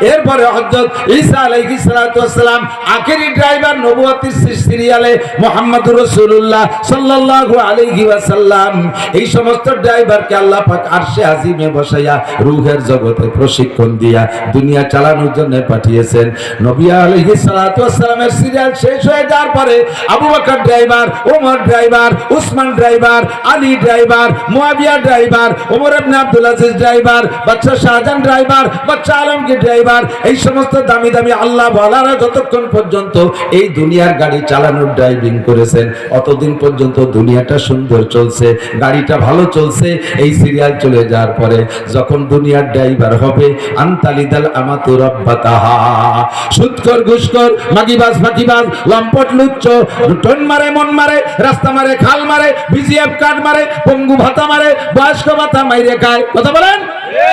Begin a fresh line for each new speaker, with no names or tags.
এরপরে আলাইহি জগতে প্রশিক্ষণ দিয়া দুনিয়া চালানোর জন্য পাঠিয়েছেন। নবী আলাইহিস সালাতু সিরিয়াল শেষ হয়ে যাওয়ার পরে Abu Bakr driver, Omar driver, Usman driver, Ali driver, Muawiya driver, Omar Abdul Aziz driver বাচ্চা শাহজাহান ড্রাইভার বাচ্চা আলমগীর ড্রাইভার এই সমস্ত দামি দামি আল্লাহ বলারা যতক্ষণ পর্যন্ত এই দুনিয়ার গাড়ি চালানোর ড্রাইভিং করেছেন, অতদিন পর্যন্ত দুনিয়াটা সুন্দর চলছে, গাড়িটা ভালো চলছে, এই সিরিয়াল চলে যাওয়ার পরে যখন দুনিয়ার ড্রাইভার হবে, আন্তালিদাল আমাতু রব্বাতাহা। সুৎকর ঘুষকর মাগিবাজ, ফাঁকিবাজ, লম্পট লুচ্চ, টন মারে, মন মারে, রাস্তা মারে, খাল মারে বিজিএফ কার্ড মারে, পঙ্গু ভাতা মারে, বয়স্ক ভাতা মাইরে খায়। কথা বলেন?